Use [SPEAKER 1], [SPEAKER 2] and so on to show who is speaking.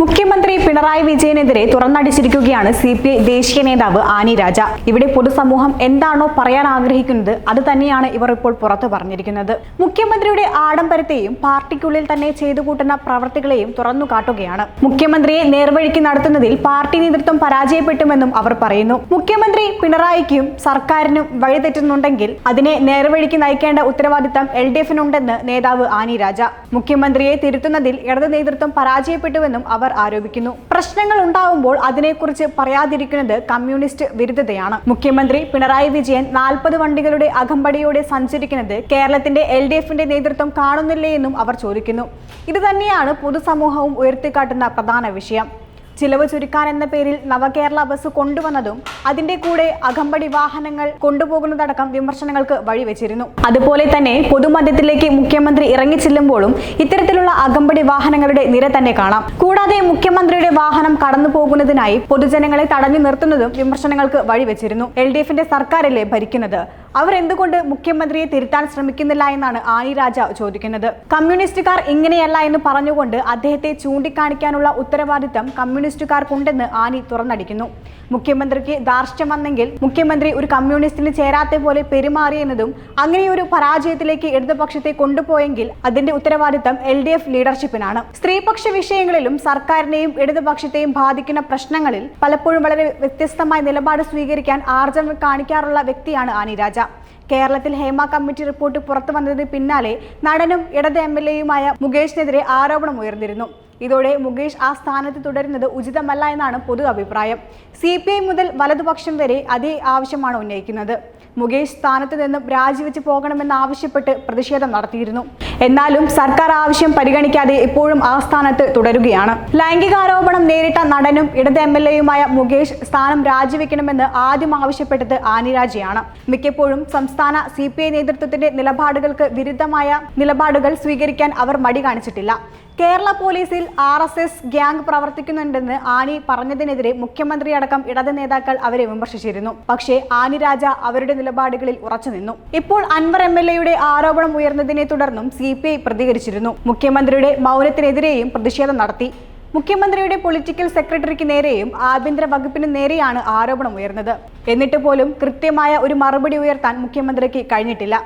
[SPEAKER 1] മുഖ്യമന്ത്രി പിണറായി വിജയനെതിരെ തുറന്നടിച്ചിരിക്കുകയാണ് സി പി ഐ ദേശീയ നേതാവ് ആനി രാജ. ഇവിടെ പൊതുസമൂഹം എന്താണോ പറയാൻ ആഗ്രഹിക്കുന്നത് അത് തന്നെയാണ് ഇവർ ഇപ്പോൾ പുറത്തു പറഞ്ഞിരിക്കുന്നത്. മുഖ്യമന്ത്രിയുടെ ആഡംബരത്തെയും പാർട്ടിക്കുള്ളിൽ തന്നെ ചെയ്തു കൂട്ടുന്ന പ്രവർത്തികളെയും തുറന്നു കാട്ടുകയാണ്. മുഖ്യമന്ത്രിയെ നേർവഴിക്ക് നടത്തുന്നതിൽ പാർട്ടി നേതൃത്വം പരാജയപ്പെട്ടുമെന്നും അവർ പറയുന്നു. മുഖ്യമന്ത്രി പിണറായിക്കും സർക്കാരിനും വഴിതെറ്റുന്നുണ്ടെങ്കിൽ അതിനെ നേർവഴിക്ക് നയിക്കേണ്ട ഉത്തരവാദിത്തം എൽ ഡി എഫിനുണ്ടെന്ന് നേതാവ് ആനി രാജ. മുഖ്യമന്ത്രിയെ തിരുത്തുന്നതിൽ ഇടതു നേതൃത്വം പരാജയപ്പെട്ടുവെന്നും അവർ ആരോപിക്കുന്നു. പ്രശ്നങ്ങൾ ഉണ്ടാവുമ്പോൾ അതിനെക്കുറിച്ച് പറയാതിരിക്കുന്നത് കമ്മ്യൂണിസ്റ്റ് വിരുദ്ധതയാണ്. മുഖ്യമന്ത്രി പിണറായി വിജയൻ നാൽപ്പത് വണ്ടികളുടെ അകമ്പടിയോടെ സഞ്ചരിക്കുന്നത് കേരളത്തിന്റെ എൽ ഡി എഫിന്റെ നേതൃത്വം കാണുന്നില്ലേ എന്നും അവർ ചോദിക്കുന്നു. ഇത് തന്നെയാണ് പൊതുസമൂഹവും ഉയർത്തിക്കാട്ടുന്ന പ്രധാന വിഷയം. ചിലവ് ചുരുക്കാൻ എന്ന പേരിൽ നവകേരള ബസ് കൊണ്ടുവന്നതും അതിന്റെ കൂടെ അകമ്പടി വാഹനങ്ങൾ കൊണ്ടുപോകുന്നതടക്കം വിമർശനങ്ങൾക്ക് വഴിവെച്ചിരുന്നു. അതുപോലെ തന്നെ പൊതുമധ്യത്തിലേക്ക് മുഖ്യമന്ത്രി ഇറങ്ങിച്ചെല്ലുമ്പോഴും ഇത്തരത്തിലുള്ള അകമ്പടി വാഹനങ്ങളുടെ നിര തന്നെ കാണാം. കൂടാതെ മുഖ്യമന്ത്രിയുടെ വാഹനം കടന്നു പോകുന്നതിനായി പൊതുജനങ്ങളെ തടഞ്ഞു നിർത്തുന്നതും വിമർശനങ്ങൾക്ക് വഴിവെച്ചിരുന്നു. എൽ ഡി എഫിന്റെ സർക്കാരല്ലേ ഭരിക്കുന്നത്? അവർ എന്തുകൊണ്ട് മുഖ്യമന്ത്രിയെ തിരുത്താൻ ശ്രമിക്കുന്നില്ല എന്നാണ് ആനി രാജ ചോദിക്കുന്നത്. കമ്മ്യൂണിസ്റ്റുകാർ ഇങ്ങനെയല്ല എന്ന് പറഞ്ഞുകൊണ്ട് അദ്ദേഹത്തെ ചൂണ്ടിക്കാണിക്കാനുള്ള ഉത്തരവാദിത്തം കമ്മ്യൂണിസ്റ്റുകാർക്കുണ്ടെന്ന് ആനി തുറന്നടിക്കുന്നു. മുഖ്യമന്ത്രിക്ക് ധാർഷ്ട്യം വന്നെങ്കിൽ മുഖ്യമന്ത്രി ഒരു കമ്മ്യൂണിസ്റ്റിന് ചേരാത്ത പോലെ പെരുമാറിയെന്നതും അങ്ങനെയൊരു പരാജയത്തിലേക്ക് ഇടതുപക്ഷത്തെ കൊണ്ടുപോയെങ്കിൽ അതിന്റെ ഉത്തരവാദിത്തം എൽ ഡി എഫ് ലീഡർഷിപ്പിനാണ്. സ്ത്രീപക്ഷ വിഷയങ്ങളിലും സർക്കാരിനെയും ഇടതുപക്ഷത്തെയും ബാധിക്കുന്ന പ്രശ്നങ്ങളിൽ പലപ്പോഴും വളരെ വ്യത്യസ്തമായ നിലപാട് സ്വീകരിക്കാൻ ആർജവം കാണിക്കാറുള്ള വ്യക്തിയാണ് ആനി രാജ. കേരളത്തിൽ ഹേമ കമ്മിറ്റി റിപ്പോർട്ട് പുറത്തു വന്നതിന് പിന്നാലെ നടനും ഇടത് എം എൽ എയുമായ മുകേഷിനെതിരെ ആരോപണം ഉയർന്നിരുന്നു. ഇതോടെ മുകേഷ് ആ സ്ഥാനത്ത് തുടരുന്നത് ഉചിതമല്ല എന്നാണ് പൊതു അഭിപ്രായം. സി മുതൽ വലതുപക്ഷം വരെ അതേ ആവശ്യമാണ് ഉന്നയിക്കുന്നത്. മുകേഷ് സ്ഥാനത്ത് നിന്നും രാജിവെച്ച് പോകണമെന്നാവശ്യപ്പെട്ട് പ്രതിഷേധം നടത്തിയിരുന്നു. എന്നാലും സർക്കാർ ആവശ്യം പരിഗണിക്കാതെ ഇപ്പോഴും ആ സ്ഥാനത്ത് തുടരുകയാണ്. ലൈംഗികാരോപണം നേരിട്ട നടനും ഇടത് എം എൽ എയുമായ മുകേഷ് സ്ഥാനം രാജിവെക്കണമെന്ന് ആദ്യം ആവശ്യപ്പെട്ടത് ആനിരാജയാണ് മിക്കപ്പോഴും സംസ്ഥാന സി പി ഐ നേതൃത്വത്തിന്റെ നിലപാടുകൾക്ക് വിരുദ്ധമായ നിലപാടുകൾ സ്വീകരിക്കാൻ അവർ മടി കാണിച്ചിട്ടില്ല. കേരള പോലീസിൽ ആർ എസ് എസ് ഗ്യാങ് പ്രവർത്തിക്കുന്നുണ്ടെന്ന് ആനി പറഞ്ഞതിനെതിരെ മുഖ്യമന്ത്രി അടക്കം ഇടത് നേതാക്കൾ അവരെ വിമർശിച്ചിരുന്നു. പക്ഷേ ആനി രാജ അവരുടെ നിലപാടുകളിൽ ഉറച്ചുനിന്നു ഇപ്പോൾ അൻവർ എം എൽ എയുടെ ആരോപണം ഉയർന്നതിനെ തുടർന്നും സി പി ഐ പ്രതികരിച്ചിരുന്നു. മുഖ്യമന്ത്രിയുടെ മൗനത്തിനെതിരെയും പ്രതിഷേധം നടത്തി. മുഖ്യമന്ത്രിയുടെ പൊളിറ്റിക്കൽ സെക്രട്ടറിക്ക് നേരെയും ആഭ്യന്തര വകുപ്പിന് നേരെയാണ് ആരോപണം ഉയർന്നത്. എന്നിട്ട് പോലും കൃത്യമായ ഒരു മറുപടി ഉയർത്താൻ മുഖ്യമന്ത്രിക്ക് കഴിഞ്ഞിട്ടില്ല.